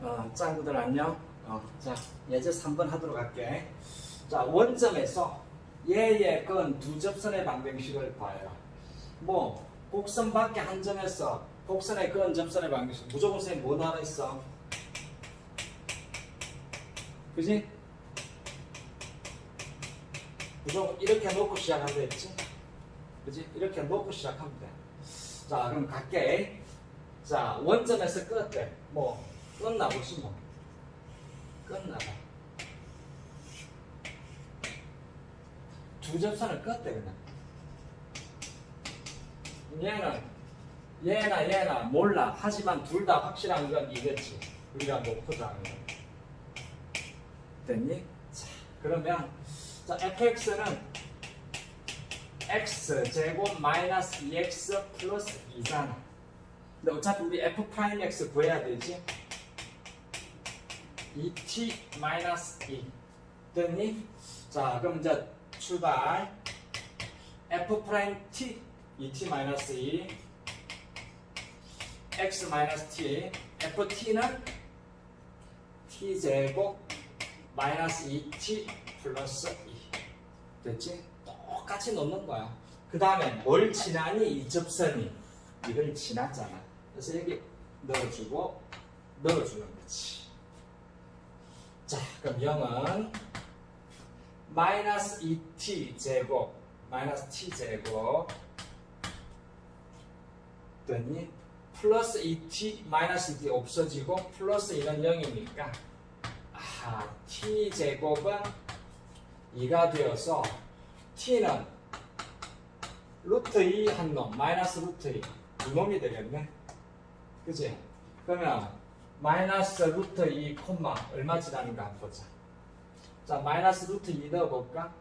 어, 짱구들 안녕. 어, 자, 예제 3번 하도록 할게. 자, 원점에서 얘의 건 두 접선의 방정식을 봐요. 뭐, 곡선 밖에 한 점에서 곡선의 건 접선의 방정식. 무조건 선생님 뭐 나와 있어? 그지? 무조건 이렇게 놓고 시작하면 되겠지? 그지? 이렇게 놓고 시작하면 돼. 자, 그럼 갈게. 자, 원점에서 끝대. 뭐, 끝나 보시 뭐. 끝나 봐. 두 접선을 끝대, 그냥. 얘는, 얘나 얘나 몰라. 하지만 둘 다 확실한 건 이거지. 우리가 놓고자 하는 거. 됐니? 자, 그러면, 자, fx는 x 제곱 마이너스 2x 플러스 2잖아. 근데 어차피 우리 f 프라임 x 구해야 되지. 2t 마이너스 2 됐니? 자 그럼 이제 출발. F 프라임 t 2t 마이너스 2 x 마이너스 t ft는 t 제곱 마이너스 2t 플러스 2 됐지? 똑같이 넣는 거야. 그 다음에 뭘 지나니? 이 접선이. 이걸 지났잖아. 그래서 여기 넣어주고 넣어주는 거지 자, 그럼 0은 마이너스 2t 제곱 마이너스 t 제곱 됐니? 플러스 2t 마이너스 2t 없어지고 플러스 2는 0이니까 아, t 제곱은 2가 되어서 t는 루트 2 한 놈 마이너스 루트 2두 놈이 되겠네 그지? 그러면 마이너스 루트 2 콤마 얼마 지나는가 한번 보자. 자, 마이너스 루트 2 넣어볼까?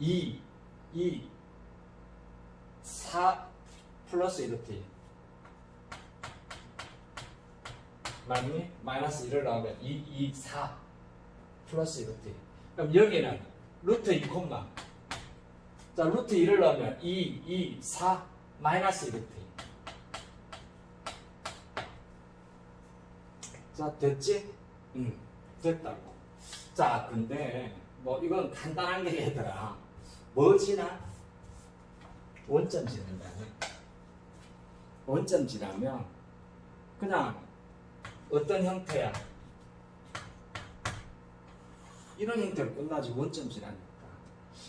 2, 2, 4 플러스 2 루트 2. 맞니? 마이너스 2를 넣으면 2, 2, 4 플러스 2 루트 2. 그럼 여기는 루트 2 콤마. 자, 루트 2를 넣으면 2, 2, 4 마이너스 2 루트 2. 자, 됐지? 응, 됐다고. 자, 근데, 뭐, 이건 간단한 게 얘들아. 뭐 지나? 원점 지는다. 원점 지나면, 그냥, 어떤 형태야? 이런 형태로 끝나지, 원점 지나니까.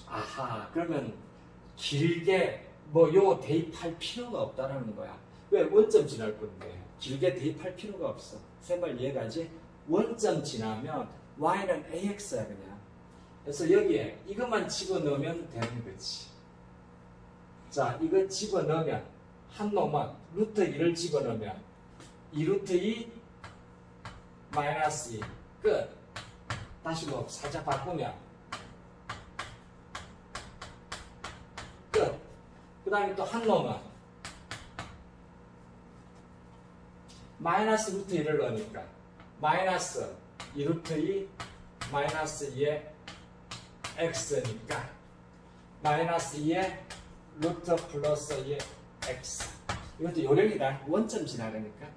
아하, 그러면, 길게, 뭐, 요 대입할 필요가 없다라는 거야. 왜 원점 지날 건데? 길게 대입할 필요가 없어. 생발 이해가지? 원점 지나면 y는 ax야 그냥. 그래서 여기에 이것만 집어넣으면 되는 거지. 자, 이거 집어넣으면 한 놈은 루트 2를 집어넣으면 2 루트 2 마이너스 2 끝. 다시 뭐 살짝 바꾸면 끝. 그 다음에 또 한 놈은 마이너스 루트 1을 넣으니까 마이너스 2 루트 2 마이너스 2의 x니까 마이너스 2의 루트 플러스 2의 x. 이것도 요령이다. 원점 지나가니까.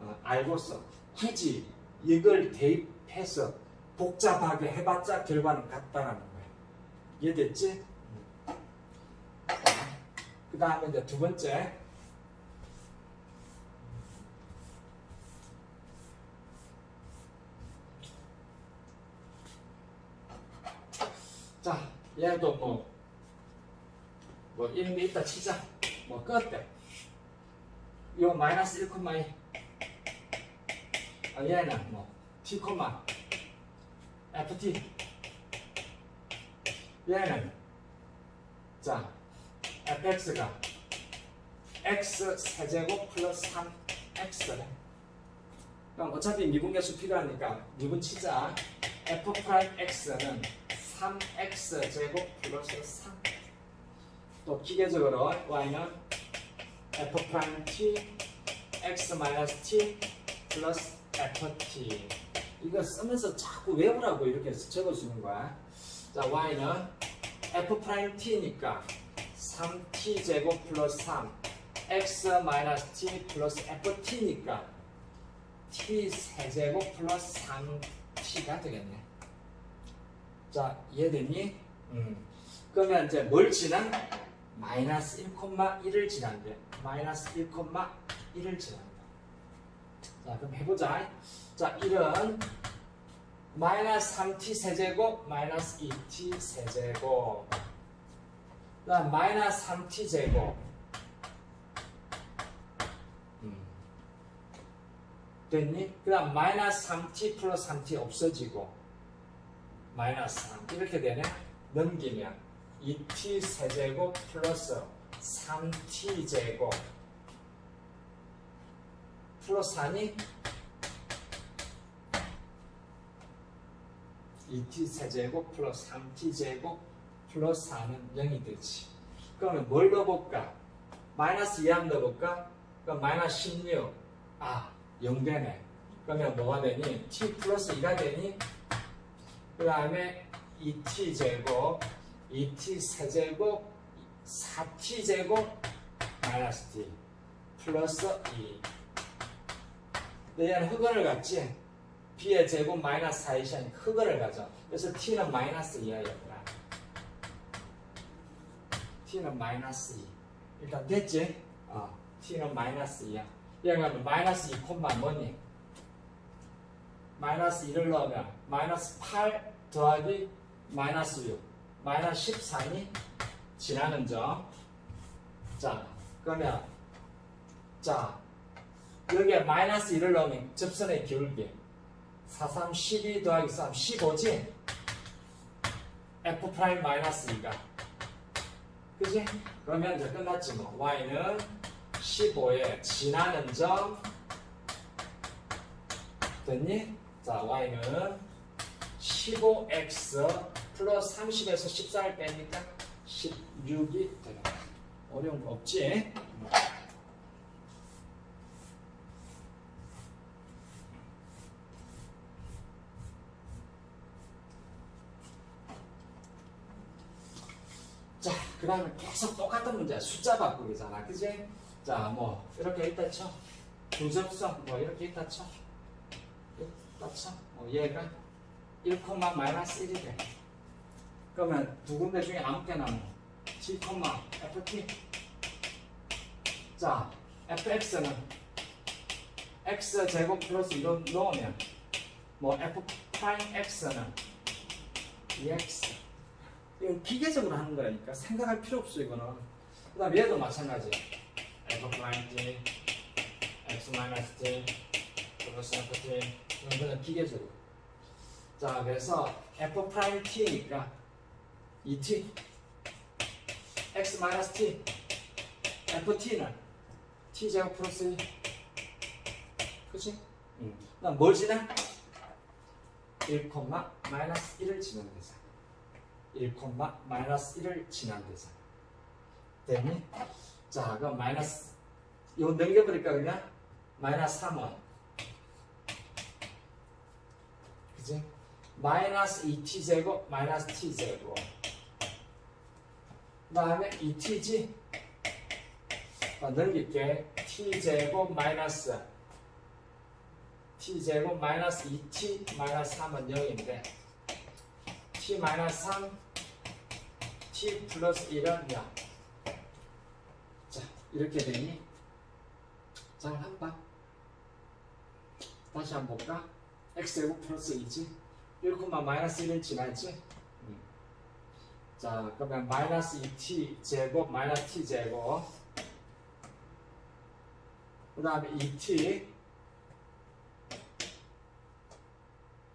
어, 알고서 굳이 이걸 대입해서 복잡하게 해봤자 결과는 같다라는 거야. 이해됐지? 그 다음에 이제 두 번째 자, 얘도 뭐, 뭐, 이런 게 있다 치자. 뭐, 끝대. 요 마이너스 1,2. 아, 얘는 뭐, t, ft. 얘는, 자, fx가 x 세제곱 플러스 3x래. 그럼 어차피 미분계수 필요하니까 미분 치자. f 프라임 x는 3x 제곱 플러스 3. 또 기계적으로 y는 f 프라임 t x 마이너스 t 플러스 ft. 이거 쓰면서 자꾸 외우라고 이렇게 적어주는 거야. 자, y는 f 프라임 t니까 3t 제곱 플러스 3 x 마이너스 t 플러스 ft니까 t 세제곱 플러스 3t가 되겠네. 자, 이해됐니? 음. 그러면 이제 뭘 지난? 마이너스 1,1을 지난대. 마이너스 1,1을 지난다. 자, 그럼 해보자. 자, 1은 마이너스 3t 세제곱 마이너스 2t 세제곱 그 다음 마이너스 3t 제곱 음. 됐니? 그 다음 마이너스 3t 플러스 3t 없어지고 마이너스 3 이렇게 되네 넘기면 2t 세제곱 플러스 3t 제곱 플러스 4니 2t 세제곱 플러스 3t 제곱 플러스 4는 0이 되지. 그러면 뭘 넣어볼까? 마이너스 2 한번 넣어볼까? 그럼 마이너스 16. 아, 0 되네. 그러면 뭐가 되니? t 플러스 2가 되니? 그 다음에 2t 제곱, 2t 세제곱, 4t 제곱, 마이너스 t 플러스 2. 얘는 흑원을 갖지? b의 제곱 마이너스 4이 시한 흑원을 가져. 그래서 t는 마이너스 2야였구나. t는 마이너스 2. 일단 됐지? 어, t는 마이너스 2야. 얘가 마이너스 2 콤마 뭐니? 마이너스 2를 넣으면 마이너스 8 더하기 마이너스 6 마이너스 14니 지나는 점. 자, 그러면 자 여기에 마이너스 1을 넣으면 접선의 기울기 4, 3, 12 더하기 3, 15지? f 프라임 마이너스 2가 그지? 그러면 이제 끝났지 뭐 y는 15에 지나는 점 됐니? 자 y는 15x 플러스 30에서 14를 빼니까 16이 되겠다 어려운 거 없지? 자, 그 다음에 계속 똑같은 문제야. 숫자 바꾸기잖아. 그지? 자, 뭐, 이렇게 있다 쳐. 부접성, 뭐, 이렇게 있다 쳐. 있다 쳐. 뭐, 얘가 1, 마이너스 1이 돼. 그러면 두 군데 중에 아무 개나 뭐, T, FT. 자, FX는 X 제곱 플러스 1로 넣으면, 뭐, F 프라임 X는 2X. 이건 기계적으로 하는 거니까 생각할 필요 없어 이거는. 그다음 얘도 마찬가지. f 프라임 t, x 마이너스 t, 플러스 f t 이건 그냥 기계적으로. 자 그래서 f 프라임 t니까 2t, x 마이너스 t, f t는 t 제곱 플러스 1. 그치? 응. 그다음 뭘 지나? 1, 마이너스 1을 지는 대상. 1, 마이너스 1을 지난 대상. 됐니? 자, 그럼 마이너스, 이거 넘겨버릴까, 그냥? 마이너스 3원. 그지? 마이너스 2t제곱, 마이너스 t제곱. 그 다음에 2t지? 어, 넘길게. t제곱, 마이너스. t제곱, 마이너스 2t, 마이너스 3은 0인데. t 마이너스 3 t 플러스 1은 0 자, 이렇게 되니 잘 한봐 다시 한번 볼까? x제곱 플러스 2지 1, 마이너스 1을 지났지? 음. 자, 그러면 마이너스 2t 제곱 마이너스 t 제곱 그 다음에 2t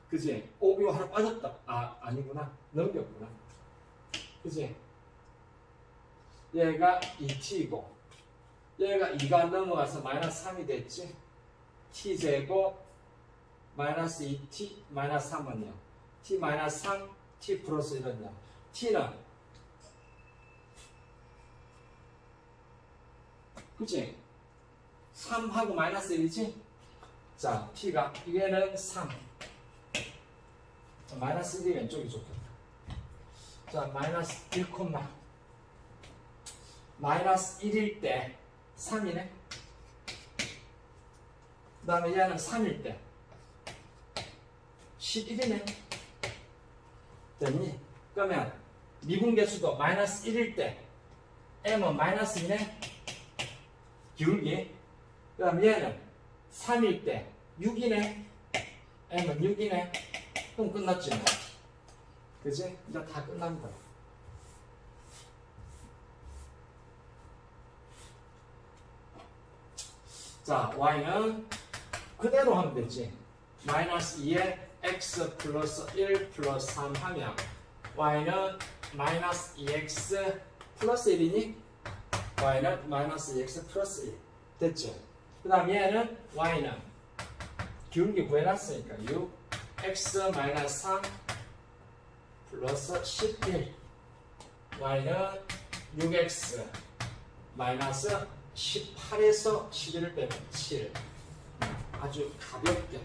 그지? 오, 이거 하나 빠졌다. 아, 아니구나. 넘겼구나. 그지? 얘가 2t이고, 얘가 2가 넘어가서 마이너스 3이 됐지? t제곱, 마이너스 2t, 마이너스 3은요. t 마이너스 3, t 플러스 1은요. t는, 그지? 3하고 마이너스 1이지? 자, t가, 얘는 3. 자, 마이너스 1이 왼쪽이 좋겠다. 자, 마이너스 1, 마이너스 1일 때 3이네. 그 다음에 얘는 3일 때 11이네. 됐니? 그러면 미분계수도 마이너스 1일 때 m은 마이너스 2네? 기울기. 그 다음 얘는 3일 때 6이네? M은 6이네? 그럼 끝났지 뭐. 그지? 이제 다 끝난 거야. 자 y는 그대로 하면 되지. 마이너스 2에 x 플러스 1 플러스 3 하면 y는 마이너스 2x 플러스 1이니? Y는 마이너스 2x 플러스 1 됐죠? 그 다음 얘는 y는 기울기 구해놨으니까 6 x 마이너스 3 플러스 11 y는 6x 마이너스 18에서 11을 빼면 7 아주 가볍게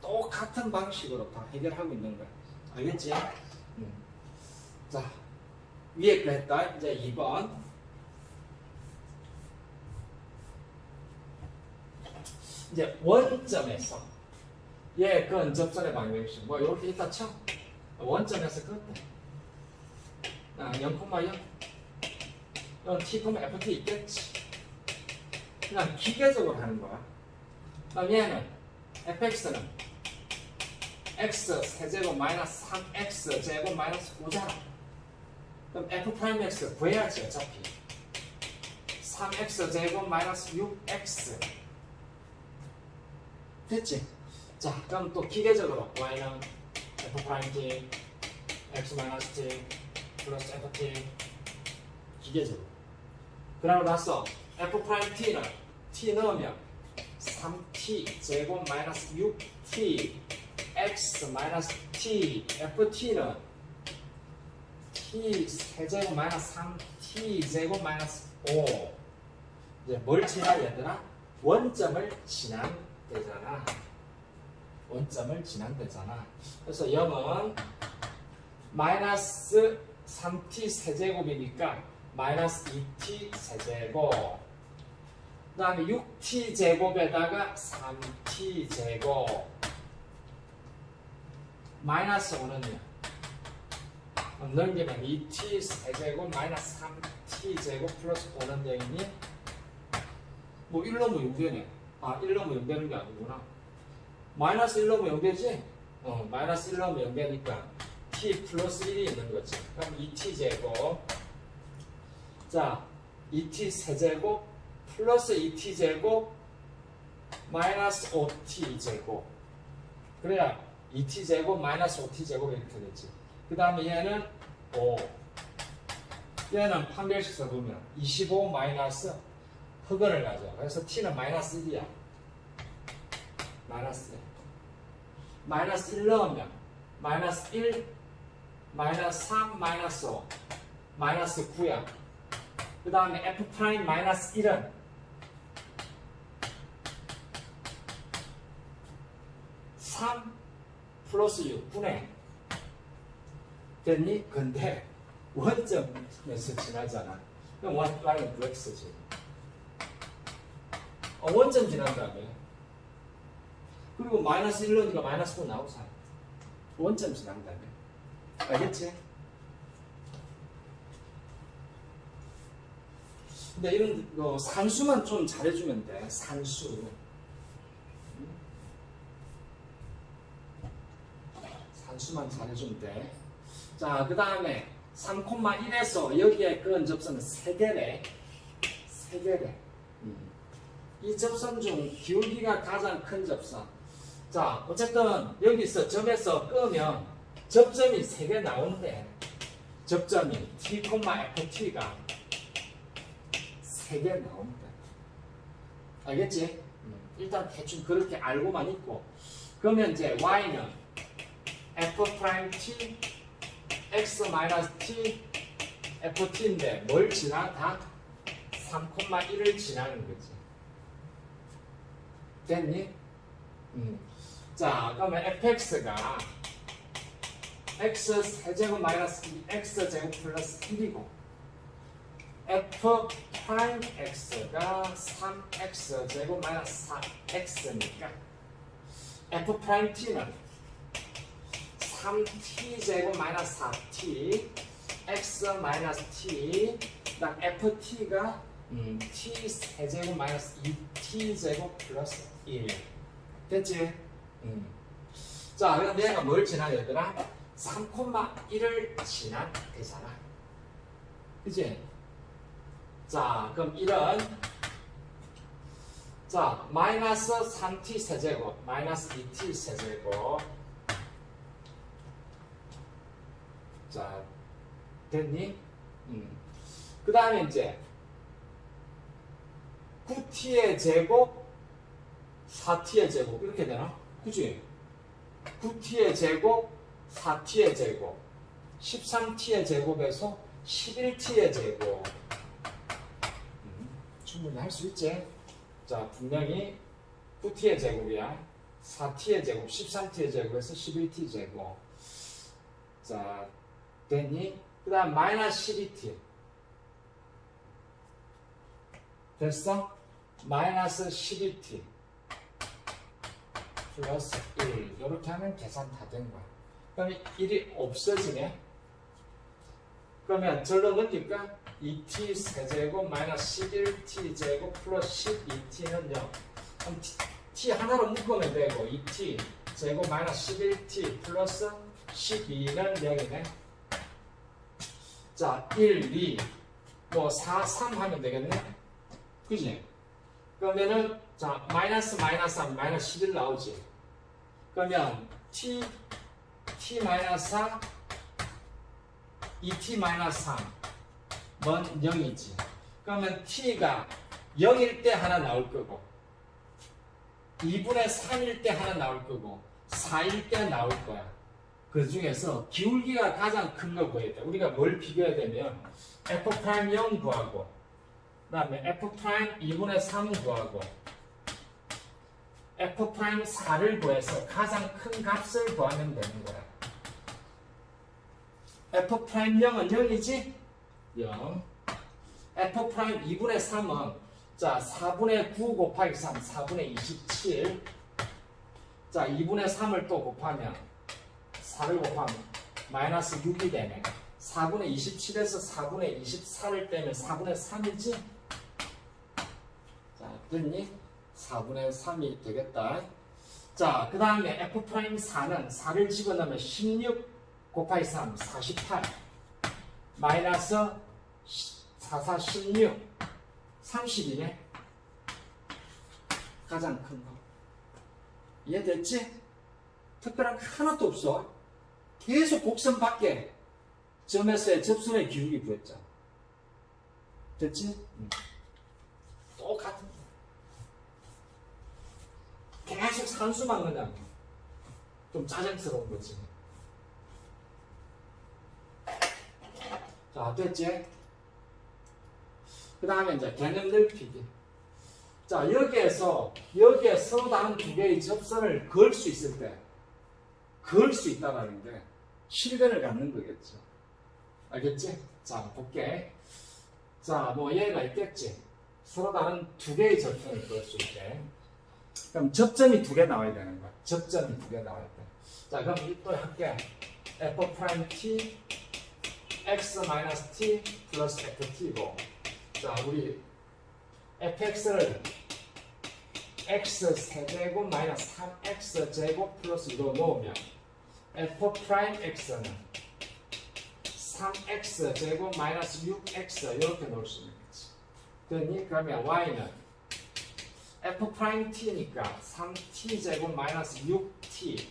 똑같은 방식으로 다 해결하고 있는 거야. 알겠지? 음. 자 위에 거 했다. 이제 2번. 이제 원점에서. 얘 근접선의 방정식 뭐 이렇게 있다 쳐. 원점에서 그때 아, 0,0 이건 t, ft 있겠지. 그냥 기계적으로 하는 거야. 그럼 얘는 fx는 x 세제곱 마이너스 3x 제곱 마이너스 9잖아. 그럼 f 프라임 x 구해야지 어차피. 3x 제곱 마이너스 6x 됐지? 자 그럼 또 기계적으로 y는 f 프라임 t x 마이너스 t 플러스 ft 기계적으로. 그러고 나서 f 프라임 t는 t 넣으면 3t 제곱 마이너스 6t x 마이너스 t ft는 t 세제곱 마이너스 3t 제곱 마이너스 5 이제 뭘 지나 얘들아? 원점을 지난 되잖아. 원점을 지난 되잖아. 그래서 0은 마이너스 3t 세제곱이니까 마이너스 2t 세제곱. 그 다음에 6t 제곱에다가 3t 제곱 마이너스 5는요. 넘기면 2t 세제곱 마이너스 3t 제곱 플러스 5는 되겠니? 뭐 1로 뭐 6되네. 아 1로 뭐 0되는 게 아니구나. 마이너스 1로 뭐 0되지? 어 마이너스 1로 뭐 0되니까 t 플러스 1이 있는 거지. 그럼 2t 제곱. 자 2t 세제곱 플러스 2t 제곱 마이너스 5t 제곱. 그래야 2t 제곱 마이너스 5t 제곱 이렇게 되지. 그 다음에 얘는 5 얘는 판별식 써보면 25 마이너스 흑은을 가져. 그래서 t는 마이너스 1이야. 마이너스 1 마이너스 1 넣으면 마이너스 1 마이너스 3 마이너스 5 마이너스 9야. 그 다음에 f 프라임 마이너스 1은 3 플러스 6 9네 됐니? 근데 원점에서 지나잖아 그럼 원 라인 x지 어, 원점 지난 다음에 그리고 마이너스 1로니까 마이너스 9 나오잖아 원점 지난 다음에 알겠지? 근데 이런 거 산수만 좀 잘해주면 돼. 산수. 산수만 잘해주면 돼. 자, 그 다음에 3,1에서 여기에 그은 접선은 3개래. 3개래. 이 접선 중 기울기가 가장 큰 접선. 자, 어쨌든 여기서 점에서 끄면 접점이 3개 나오는데 접점이 t, ft가 세개 나옵니다. 알겠지? 일단 대충 그렇게 알고만 있고 그러면 이제 y는 f 프라임 t x 마이너스 t ft인데 뭘 지나 다 3,1을 지나는 거지. 됐니? 음. 자, 그러면 fx가 x 세제곱 마이너스 2 x 제곱 플러스 1이고 f 프라임 x가 3x 제곱 마이너스 4x니까 f 프라임 t는 3t 제곱 마이너스 4t x 마이너스 t 그다음 ft가 음, t 세제곱 마이너스 2t 제곱 플러스 1 됐지? 음. 자 그럼 얘가 뭘 지나 얘들아? 3,1을 지난 되잖아 그지? 자 그럼 1은 자 마이너스 3t 세제곱 마이너스 2t 세제곱 자 됐니? 음. 그 다음에 이제 9t의 제곱 4t의 제곱 이렇게 되나? 그지? 9t의 제곱 4t의 제곱 13t의 제곱에서 11t의 제곱 음, 충분히 할 수 있지? 자 분명히 9t의 제곱이야 4t의 제곱 13t의 제곱에서 11t 제곱 자 됐니? 그 다음 마이너스 12t 됐어? 마이너스 12t 플러스 1 이렇게 하면 계산 다 된 거야. 그러면 1이 없어지네. 그러면 절로 넣으니까 2t 세제곱 마이너스 11t 제곱 플러스 12t는 0 그럼 t, t 하나로 묶으면 되고 2t 제곱 마이너스 11t 플러스 12는 0이네 자 1, 2, 뭐 4, 3 하면 되겠네. 그지? 그러면은 자 마이너스 마이너스 하면 마이너스 11 나오지. 그러면 t t 마이너스 4 2t 마이너스 3뭔 0이지? 그러면 t가 0일 때 하나 나올 거고 2분의 3일 때 하나 나올 거고 4일 때 나올 거야 그 중에서 기울기가 가장 큰거 구해야 돼 우리가 뭘 비교해야 되면 f 프라임 0 구하고 그 다음에 f 프라임 2분의 3 구하고 f 프라임 4를 구해서 가장 큰 값을 구하면 되는 거야. f 프라임 0은 0이지? 0. f 프라임 2분의 3은 자 4분의 9 곱하기 3, 4분의 27. 자 2분의 3을 또 곱하면 4를 곱하면 마이너스 6이 되네. 4분의 27에서 4분의 24를 빼면 4분의 3이지? 자, 됐니? 4분의 3이 되겠다. 자, 그 다음에 F'4는 4를 집어넣으면 16 곱하기 3, 48. 마이너스 4, 4, 16. 30이네. 가장 큰 거. 이해됐지? 특별한 거 하나도 없어. 계속 곡선 밖에 점에서의 접선의 기울기 구했잖아. 됐지? 응. 똑같은 거. 계속 산수만 그냥 좀 짜증스러운 거지. 자, 됐지? 그 다음에 이제 개념 넓히기. 자, 여기에서, 여기에 서로 다른 두 개의 접선을 그을 수 있을 때, 그을 수 있다라는데, 실견을 갖는 거겠죠. 알겠지? 자, 볼게. 자, 뭐 얘가 있겠지. 서로 다른 두 개의 접선을 그을 수 있게. 그럼 접점이 두 개 나와야 되는 거야. 접점이 두 개 나와야 돼. 자, 그럼 또 할게. f 프라임 t x 마이너스 t 플러스 ft고. 자, 우리 fx를 x 세제곱 마이너스 3x 제곱 플러스 2로 놓으면 f 프라임 x는 3x 제곱 마이너스 6x 이렇게 놓을 수 있는 거지. 됐니? 그러면 y는 f 프라임 t니까 3t 제곱 마이너스 6t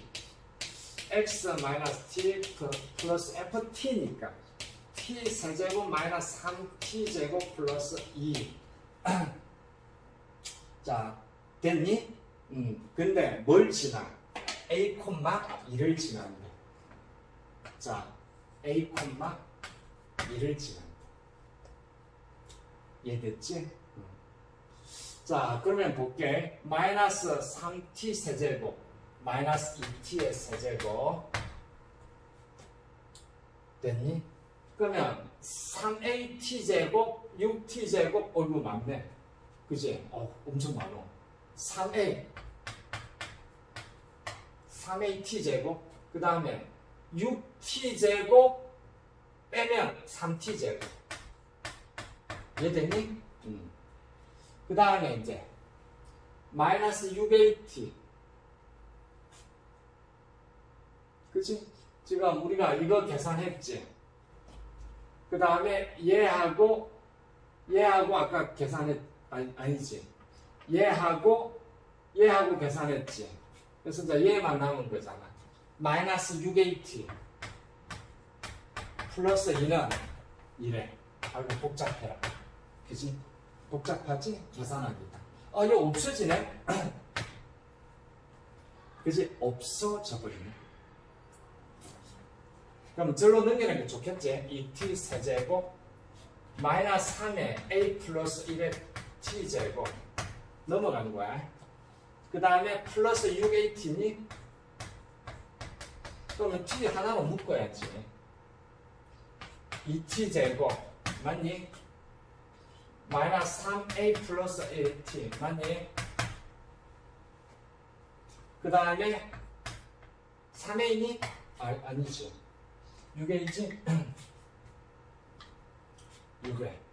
x 마이너스 t 플러스 ft니까 t 세제곱 마이너스 3t 제곱 플러스 2 자, 됐니? 음, 근데 뭘 지나? A, 2를 지납니다. 자, a, 2를 지납니다. 이해됐지? 음. 자, 그러면 볼게. 마이너스 3t 세제곱, 마이너스 2t의 세제곱. 됐니? 그러면 3at 제곱 6t 제곱 얼굴 많네. 그지? 어, 엄청 많어. 3a 3at 제곱 그 다음에 6t 제곱 빼면 3t 제곱 이해됐니? 음. 그 다음에 이제 마이너스 6at 그치? 지금 우리가 이거 계산했지 그 다음에 얘하고 얘하고 아까 계산했 아니, 아니지 얘하고 얘하고 계산했지 그래서 이제 얘만 남은 거잖아 마이너스 6at 플러스 2는 이래 아이고 복잡해라 그지? 복잡하지? 계산하기다 아 이거 없어지네 그지? 없어져 버리네 그럼 절로 넘기는 게 좋겠지? 2t 세제곱 마이너스 3에 a 플러스 1의 t제곱 넘어가는 거야 그 다음에 플러스 6at니? 그러면 t 하나로 묶어야지 2t제곱 맞니? 마이너스 3a 플러스 1t 맞니? 그 다음에 3a니? 아, 아니지 6a지? 6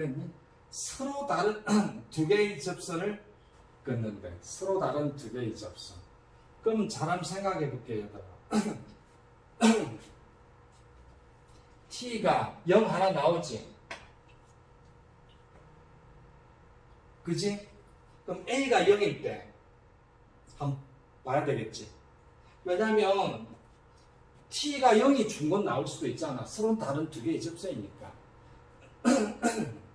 됐니? 서로 다른 두 개의 접선을 끊는데 서로 다른 두 개의 접선. 그럼 잘 한번 생각해 볼게요 얘들아 t가 0 하나 나오지? 그지? 그럼 a가 0일 때 한번 봐야 되겠지? 왜냐면 t가 0이 준 건 나올 수도 있잖아. 서로 다른 두 개의 접선이니까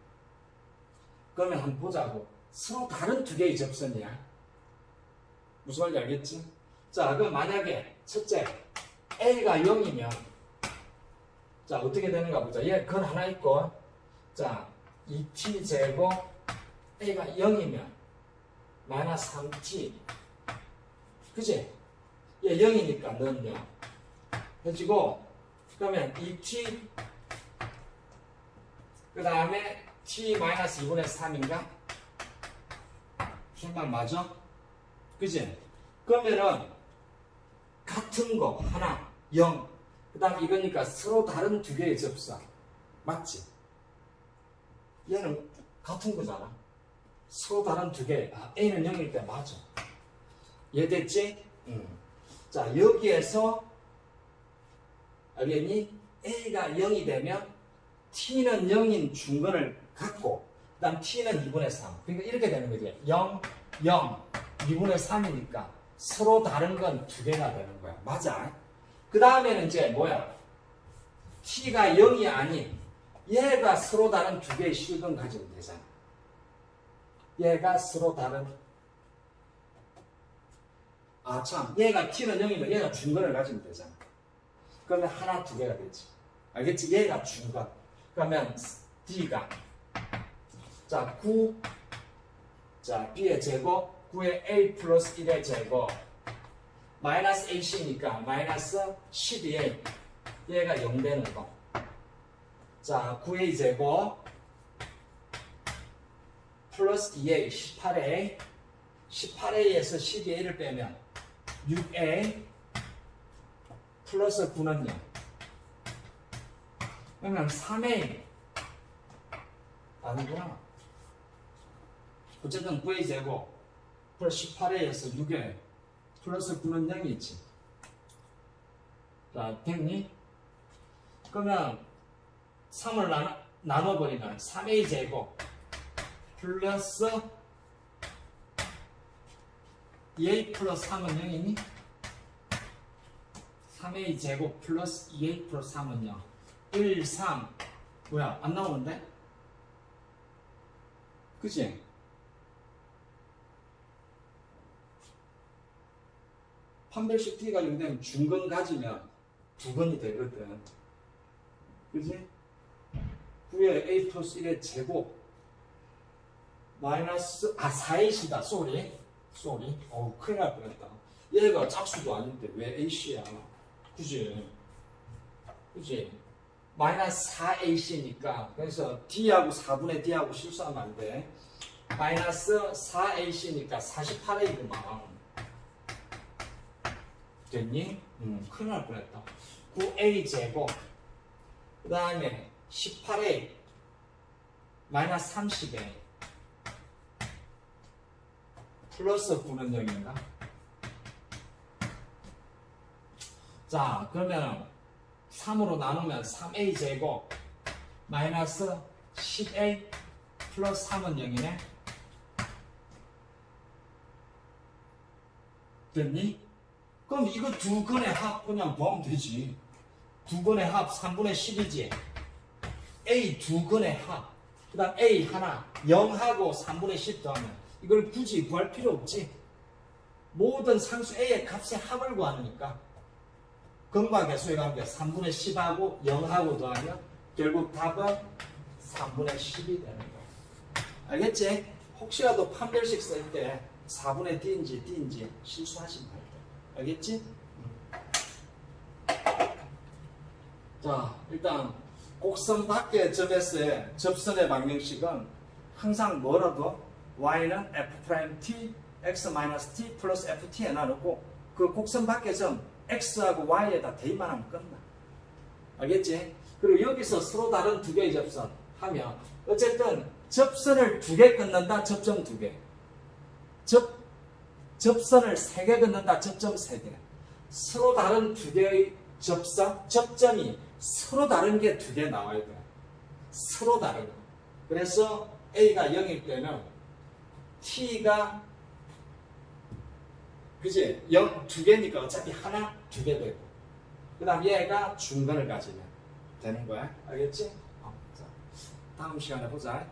그러면 한번 보자고. 서로 다른 두 개의 접선이야 무슨 말인지 알겠지? 자 그럼 만약에 첫째 a가 0이면 자 어떻게 되는가 보자. 얘 건 하나 있고. 자 2t 제곱 a가 0이면 마이너스 3t 그지? 얘 0이니까 너는 0 해지고 그러면 2t 그 다음에 t 마이너스 2분의 3인가? 정말 맞아? 그지? 그러면은 같은 거 하나 0 그 다음에 이거니까 서로 다른 두 개의 접사 맞지? 얘는 같은 거잖아 서로 다른 두 개 아, A는 0일 때 맞아 이해됐지? 응. 자 여기에서 알겠니? A가 0이 되면 T는 0인 중근을 갖고 그 다음 T는 2분의 3 그러니까 이렇게 되는 거지. 0, 0, 2분의 3이니까 서로 다른 건 두 개가 되는 거야. 맞아? 그 다음에는 이제 뭐야? T가 0이 아닌 얘가 서로 다른 두 개의 실근 가지면 되잖아. 얘가 서로 다른. 아 참. 얘가 T는 0이면 얘가 중근을 가지면 되잖아. 그러면 하나 두 개가 되지. 알겠지? 얘가 중간 그러면 D가 자 9, 자 B의 제곱. 9의 A 플러스 1의 제곱. 마이너스 AC니까 마이너스 12A 얘가 0 되는 거. 자 9A 제곱 플러스 2A 18A 18A에서 12A를 빼면 6A 플러스 9는 0 그러면 3A 아니구나 어쨌든 9A 제곱 플러스 18A에서 6A 플러스 9는 0이 있지 자 됐니? 그러면 3을 나눠, 나눠버리면 3A 제곱 플러스 2A 플러스 3은 0이니? 3A 제곱 플러스 2A 플러스 3은 0 1, 3 뭐야 안 나오는데? 그치? 판별식 t가 0 되면 중근 가지면 두근이 되거든 그지? 9의 a 플러스 1의 제곱 마이너스 아 4이시다 쏘리 쏘리 어우 큰일 날 뻔했다 얘가 짝수도 아닌데 왜 AC야? 그지? 그지? 마이너스 4AC니까 그래서 D하고 4분의 D하고 실수하면 안 돼. 마이너스 4AC니까 48A구만. 됐니? 음, 큰일 날 뻔했다. 9A 제곱. 그 다음에 18A 마이너스 30A 플러스 9는 0인가? 자, 그러면 3으로 나누면 3A 제곱 마이너스 10A 플러스 3은 0이네? 됐니? 그럼 이거 두 건의 합 그냥 보면 되지. 두 건의 합 3분의 10이지. A 두 건의 합. 그 다음 A 하나 0하고 3분의 10 더하면 이걸 굳이 구할 필요 없지. 모든 상수 A의 값의 합을 구하니까 근과 계수의 관계 3분의 10하고 0하고 더하면 결국 답은 3분의 10이 되는 거야. 알겠지? 혹시라도 판별식 쓸 때 4분의 D인지 D인지 실수하지 말고. 알겠지? 자, 일단 곡선 밖의 점에서의 접선의 방정식은 항상 뭐라도 y는 f't, x-t 플러스 ft에 나누고 그 곡선 밖의 점 x하고 y에다 대입만 하면 끝나. 알겠지? 그리고 여기서 서로 다른 두 개의 접선 하면 어쨌든 접선을 두 개 끊는다 접점 두 개. 접 접선을 세개 긋는다. 접점 세 개. 서로 다른 두 개의 접선, 접점이 서로 다른 게 두 개 나와야 돼. 서로 다른 거. 그래서 A가 0일 때는 T가 그지? 0, 두 개니까 어차피 하나, 두 개 되고. 그 다음 얘가 중간을 가지면 되는 거야. 알겠지? 어, 자, 다음 시간에 보자.